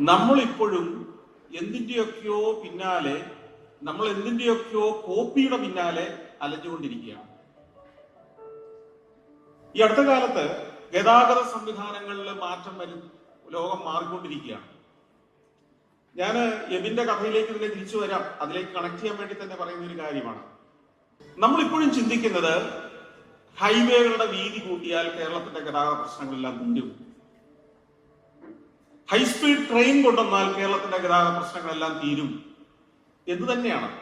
നമ്മൾ ഇപ്പോഴും എന്തിന്റെയൊക്കെയോ പിന്നാലെ നമ്മൾ എന്തിന്റെയൊക്കെയോ കോപ്പിയുടെ പിന്നാലെ അലഞ്ഞുകൊണ്ടിരിക്കുകയാണ്. ഈ അടുത്ത കാലത്ത് ഗതാഗത സംവിധാനങ്ങളിൽ മാറ്റം വരും ലോകം മാറിക്കൊണ്ടിരിക്കുകയാണ്. ഞാൻ എബിന്റെ കഥയിലേക്ക് ഇതിനെ തിരിച്ചു വരാം. അതിലേക്ക് കണക്ട് ചെയ്യാൻ വേണ്ടി തന്നെ പറയുന്ന ഒരു കാര്യമാണ്. നമ്മളിപ്പോഴും ചിന്തിക്കുന്നത് ഹൈവേകളുടെ വീതി കൂട്ടിയാൽ കേരളത്തിന്റെ ഗതാഗത പ്രശ്നങ്ങളെല്ലാം തീരും ഹൈസ്പീഡ് ട്രെയിൻ കൊണ്ടുവന്നാൽ കേരളത്തിന്റെ ഗതാഗത പ്രശ്നങ്ങളെല്ലാം തീരും. എന്ന് തന്നെയാണ്?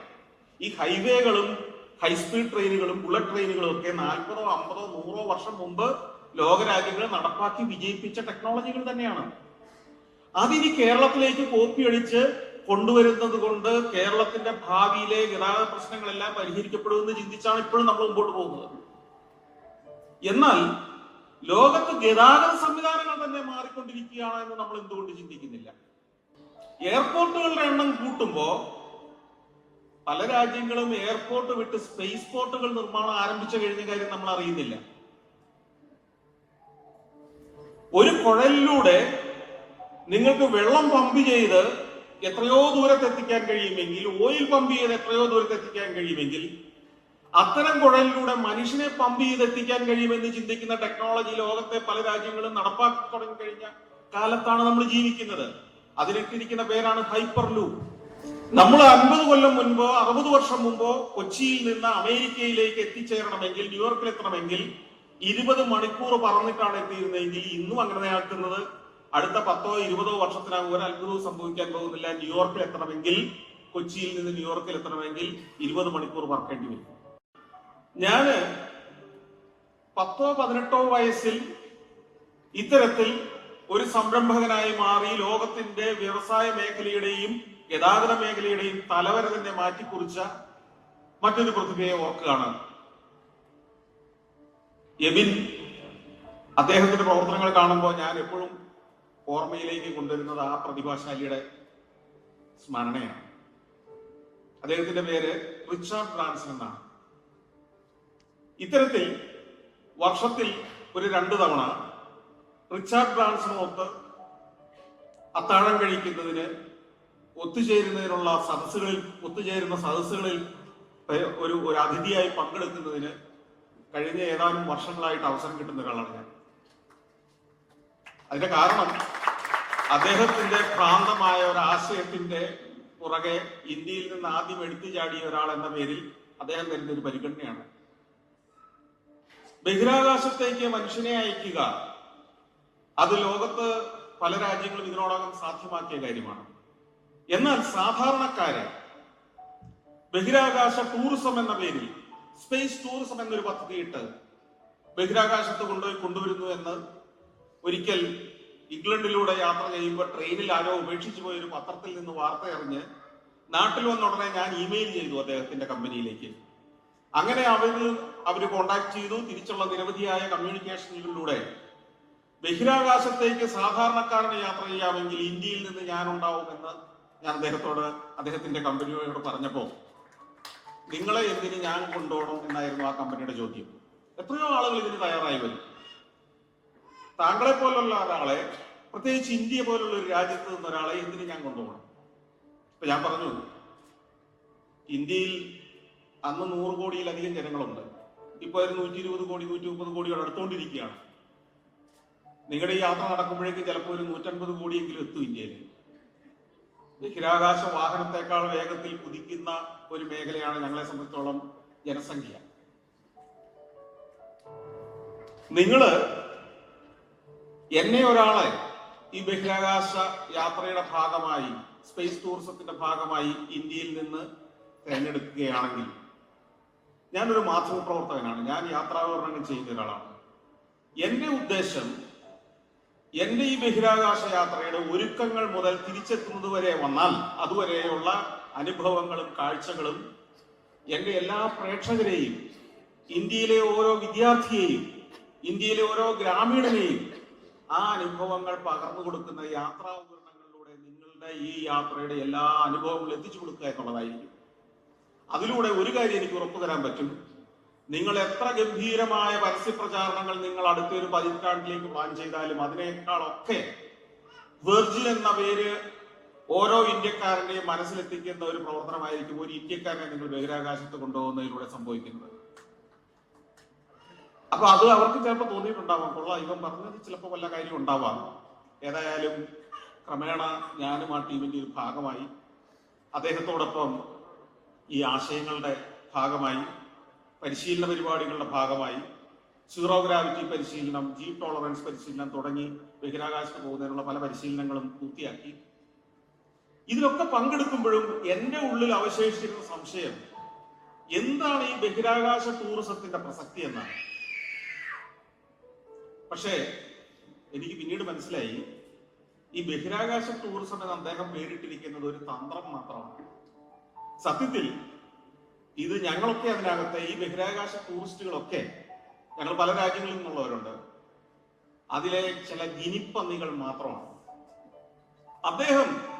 ഈ ഹൈവേകളും ഹൈസ്പീഡ് ട്രെയിനുകളും ബുള്ളറ്റ് ട്രെയിനുകളും ഒക്കെ നാൽപ്പതോ അമ്പതോ നൂറോ വർഷം മുമ്പ് ലോകരാജ്യങ്ങൾ നടപ്പാക്കി വിജയിപ്പിച്ച ടെക്നോളജികൾ തന്നെയാണ്. അതിനി കേരളത്തിലേക്ക് കോപ്പിയടിച്ച് കൊണ്ടുവരുന്നത് കൊണ്ട് കേരളത്തിന്റെ ഭാവിയിലെ ഗതാഗത പ്രശ്നങ്ങളെല്ലാം പരിഹരിക്കപ്പെടുമെന്ന് ചിന്തിച്ചാണ് ഇപ്പോഴും നമ്മൾ മുമ്പോട്ട് പോകുന്നത്. എന്നാൽ ലോകത്ത് ഗതാഗത സംവിധാനങ്ങൾ തന്നെ മാറിക്കൊണ്ടിരിക്കുകയാണ് എന്ന് നമ്മൾ എന്തുകൊണ്ട് ചിന്തിക്കുന്നില്ല? എയർപോർട്ടുകളുടെ എണ്ണം കൂട്ടുമ്പോ പല രാജ്യങ്ങളും എയർപോർട്ട് വിട്ട് സ്പേസ് പോർട്ടുകൾ നിർമ്മാണം ആരംഭിച്ചു കഴിഞ്ഞ കാര്യം നമ്മൾ അറിയുന്നില്ല. ഒരു കുഴലിലൂടെ നിങ്ങൾക്ക് വെള്ളം പമ്പ് ചെയ്ത് എത്രയോ ദൂരത്തെത്തിക്കാൻ കഴിയുമെങ്കിൽ ഓയിൽ പമ്പ് ചെയ്ത് എത്രയോ ദൂരത്തെത്തിക്കാൻ കഴിയുമെങ്കിൽ അത്തരം കുഴലിലൂടെ മനുഷ്യനെ പമ്പ് ചെയ്ത് എത്തിക്കാൻ കഴിയുമെന്ന് ചിന്തിക്കുന്ന ടെക്നോളജി ലോകത്തെ പല രാജ്യങ്ങളും നടപ്പാക്കി തുടങ്ങി കഴിഞ്ഞ കാലത്താണ് നമ്മൾ ജീവിക്കുന്നത്. അതിനിട്ടിരിക്കുന്ന പേരാണ് ഹൈപ്പർ ലൂപ്പ് നമ്മൾ അൻപത് കൊല്ലം മുൻപോ അറുപത് വർഷം മുമ്പോ കൊച്ചിയിൽ നിന്ന് അമേരിക്കയിലേക്ക് എത്തിച്ചേരണമെങ്കിൽ ന്യൂയോർക്കിൽ എത്തണമെങ്കിൽ ഇരുപത് മണിക്കൂർ പറന്നിട്ടാണ് എത്തിയിരുന്നതെങ്കിൽ ഇന്നും അങ്ങനെ ആക്കുന്നത്. അടുത്ത പത്തോ ഇരുപതോ വർഷത്തിനകം ഒരു അത്ഭുതവും സംഭവിക്കാൻ പോകുന്നില്ല. ന്യൂയോർക്കിൽ എത്തണമെങ്കിൽ കൊച്ചിയിൽ നിന്ന് ന്യൂയോർക്കിൽ എത്തണമെങ്കിൽ ഇരുപത് മണിക്കൂർ പറക്കേണ്ടി വരും. ഞാൻ പത്തോ പതിനെട്ടോ വയസ്സിൽ ഇത്തരത്തിൽ ഒരു സംരംഭകനായി മാറി ലോകത്തിന്റെ വ്യവസായ മേഖലയുടെയും ഗതാഗത മേഖലയുടെയും തലവര തന്നെ മാറ്റിക്കുറിച്ച മറ്റൊരു പ്രതിഭയെ ഓർക്കുകയാണ്. എബിൻ അദ്ദേഹത്തിന്റെ പ്രവർത്തനങ്ങൾ കാണുമ്പോൾ ഞാൻ എപ്പോഴും ഓർമ്മയിലേക്ക് കൊണ്ടുവരുന്നത് ആ പ്രതിഭാശാലിയുടെ സ്മരണയാണ്. അദ്ദേഹത്തിന്റെ പേര് റിച്ചാർഡ് ബ്രാൻസൺ എന്നാണ്. ഇത്തരത്തിൽ വർഷത്തിൽ ഒരു രണ്ടു തവണ റിച്ചാർഡ് ബ്രാൻസണൊത്ത് അത്താഴം കഴിക്കുന്നതിന് ഒത്തുചേരുന്നതിനുള്ള സദസ്സുകളിൽ ഒത്തുചേരുന്ന സദസ്സുകളിൽ ഒരു ഒരു അതിഥിയായി പങ്കെടുക്കുന്നതിന് കഴിഞ്ഞ ഏതാനും വർഷങ്ങളായിട്ട് അവസരം കിട്ടുന്ന ഒരാളാണ് ഞാൻ. അതിന്റെ കാരണം അദ്ദേഹത്തിന്റെ ഭ്രാന്തമായ ഒരു ആശയത്തിന്റെ പുറകെ ഇന്ത്യയിൽ നിന്ന് ആദ്യം എടുത്തു ചാടിയ ഒരാൾ എന്ന പേരിൽ അദ്ദേഹം തരുന്ന ഒരു പരിഗണനയാണ്. ബഹിരാകാശത്തേക്ക് മനുഷ്യനെ അയക്കുക അത് ലോകത്ത് പല രാജ്യങ്ങളും ഇതിനോടകം സാധ്യമാക്കിയ കാര്യമാണ്. എന്നാൽ സാധാരണക്കാരെ ബഹിരാകാശ ടൂറിസം എന്ന പേരിൽ സ്പേസ് ടൂറിസം എന്നൊരു പദ്ധതി ഇട്ട് ബഹിരാകാശത്ത് കൊണ്ടുപോയി കൊണ്ടുവരുന്നു എന്ന് ഒരിക്കൽ ഇംഗ്ലണ്ടിലൂടെ യാത്ര ചെയ്യുമ്പോൾ ട്രെയിനിൽ ആരോ ഉപേക്ഷിച്ചു പോയ ഒരു പത്രത്തിൽ നിന്ന് വാർത്ത അറിഞ്ഞ് നാട്ടിൽ വന്ന ഉടനെ ഞാൻ ഇമെയിൽ ചെയ്തു അദ്ദേഹത്തിന്റെ കമ്പനിയിലേക്ക്. അങ്ങനെ അവർ അവർ കോണ്ടാക്ട് ചെയ്തു. തിരിച്ചുള്ള നിരവധിയായ കമ്മ്യൂണിക്കേഷനുകളിലൂടെ ബഹിരാകാശത്തേക്ക് സാധാരണക്കാരന് യാത്ര ചെയ്യാമെങ്കിൽ ഇന്ത്യയിൽ നിന്ന് ഞാൻ ഉണ്ടാവുമെന്ന് ഞാൻ അദ്ദേഹത്തോട് അദ്ദേഹത്തിന്റെ കമ്പനിയോട് പറഞ്ഞപ്പോൾ നിങ്ങളെ എന്തിന് ഞാൻ കൊണ്ടുപോകണം? എന്നായിരുന്നു ആ കമ്പനിയുടെ ചോദ്യം. എത്രയോ ആളുകൾ ഇതിന് തയ്യാറായി വരും. താങ്കളെ പോലുള്ള ഒരാളെ പ്രത്യേകിച്ച് ഇന്ത്യ പോലുള്ള ഒരു രാജ്യത്ത് നിന്ന് ഒരാളെ എന്തിന് ഞാൻ കൊണ്ടുപോകണം? ഇപ്പൊ ഞാൻ പറഞ്ഞു ഇന്ത്യയിൽ അന്ന് നൂറ് കോടിയിലധികം ജനങ്ങളുണ്ട്. ഇപ്പൊ ഒരു നൂറ്റി ഇരുപത് കോടി നൂറ്റി മുപ്പത് കോടിയോട് അടുത്തോണ്ടിരിക്കുകയാണ് നിങ്ങളുടെ ഈ യാത്ര നടക്കുമ്പോഴേക്കും ചിലപ്പോൾ ഒരു നൂറ്റൻപത് കോടിയെങ്കിലും എത്തും ഇന്ത്യയിൽ. ബഹിരാകാശ വാഹനത്തെക്കാൾ വേഗത്തിൽ കുതിക്കുന്ന ഒരു മേഖലയാണ് ഞങ്ങളെ സംബന്ധിച്ചോളം ജനസംഖ്യ. നിങ്ങൾ എന്നെ ഒരാളെ ഈ ബഹിരാകാശ യാത്രയുടെ ഭാഗമായി സ്പേസ് ടൂറിസത്തിന്റെ ഭാഗമായി ഇന്ത്യയിൽ നിന്ന് തിരഞ്ഞെടുക്കുകയാണെങ്കിൽ ഞാനൊരു മാധ്യമ പ്രവർത്തകനാണ് ഞാൻ യാത്രാവിവരണങ്ങൾ ചെയ്യുന്ന ഒരാളാണ്. എന്റെ ഉദ്ദേശം എന്റെ ഈ ബഹിരാകാശ യാത്രയുടെ ഒരുക്കങ്ങൾ മുതൽ തിരിച്ചെത്തുന്നത് വരെ വന്നാൽ അതുവരെയുള്ള അനുഭവങ്ങളും കാഴ്ചകളും എന്റെ എല്ലാ പ്രേക്ഷകരെയും ഇന്ത്യയിലെ ഓരോ വിദ്യാർത്ഥിയെയും ഇന്ത്യയിലെ ഓരോ ഗ്രാമീണനെയും ആ അനുഭവങ്ങൾ പകർന്നു കൊടുക്കുന്ന യാത്രാ ഉപകരണങ്ങളിലൂടെ നിങ്ങളുടെ ഈ യാത്രയുടെ എല്ലാ അനുഭവങ്ങളും എത്തിച്ചു കൊടുക്കുക എന്നുള്ളതായിരിക്കും. അതിലൂടെ ഒരു കാര്യം എനിക്ക് ഉറപ്പു തരാൻ പറ്റും. നിങ്ങൾ എത്ര ഗംഭീരമായ പരസ്യപ്രചാരണങ്ങൾ നിങ്ങൾ അടുത്തൊരു പതിറ്റാണ്ടിലേക്ക് പ്ലാൻ ചെയ്താലും അതിനേക്കാളൊക്കെ വെർജിൽ എന്ന പേര് ഓരോ ഇന്ത്യക്കാരന്റെയും മനസ്സിലെത്തിക്കുന്ന ഒരു പ്രവർത്തനമായിരിക്കും ഒരു ഇന്ത്യക്കാരനെ നിങ്ങൾ ബഹിരാകാശത്ത് കൊണ്ടുപോകുന്നതിലൂടെ സംഭവിക്കുന്നത്. അപ്പൊ അത് അവർക്ക് ചിലപ്പോൾ തോന്നിയിട്ടുണ്ടാവാം. കൊള്ളാം ഇവൻ പറഞ്ഞത് ചിലപ്പോൾ വല്ല കാര്യം ഉണ്ടാവാം. ഏതായാലും ക്രമേണ ഞാനും ആ ടീമിന്റെ ഒരു ഭാഗമായി. അദ്ദേഹത്തോടൊപ്പം ഈ ആശയങ്ങളുടെ ഭാഗമായി പരിശീലന പരിപാടികളുടെ ഭാഗമായി സീറോ ഗ്രാവിറ്റി പരിശീലനം ജി ടോളറൻസ് പരിശീലനം തുടങ്ങി ബഹിരാകാശത്ത് പോകുന്നതിനുള്ള പല പരിശീലനങ്ങളും പൂർത്തിയാക്കി. ഇതിലൊക്കെ പങ്കെടുക്കുമ്പോഴും എന്റെ ഉള്ളിൽ അവശേഷിച്ചിരുന്ന സംശയം എന്താണ് ഈ ബഹിരാകാശ ടൂറിസത്തിന്റെ പ്രസക്തി എന്നാണ്. പക്ഷേ എനിക്ക് പിന്നീട് മനസ്സിലായി ഈ ബഹിരാകാശ ടൂറിസം എന്ന് അദ്ദേഹം പേരിട്ടിരിക്കുന്നത് ഒരു തന്ത്രം മാത്രമാണ്. സത്യത്തിൽ ഇത് ഞങ്ങളൊക്കെ അതിനകത്തെ ഈ ബഹിരാകാശ ടൂറിസ്റ്റുകളൊക്കെ ഞങ്ങൾ പല രാജ്യങ്ങളിൽ നിന്നുള്ളവരുണ്ട്. അതിലെ ചില ഗിനിപ്പന്നികൾ മാത്രമാണ്. അദ്ദേഹം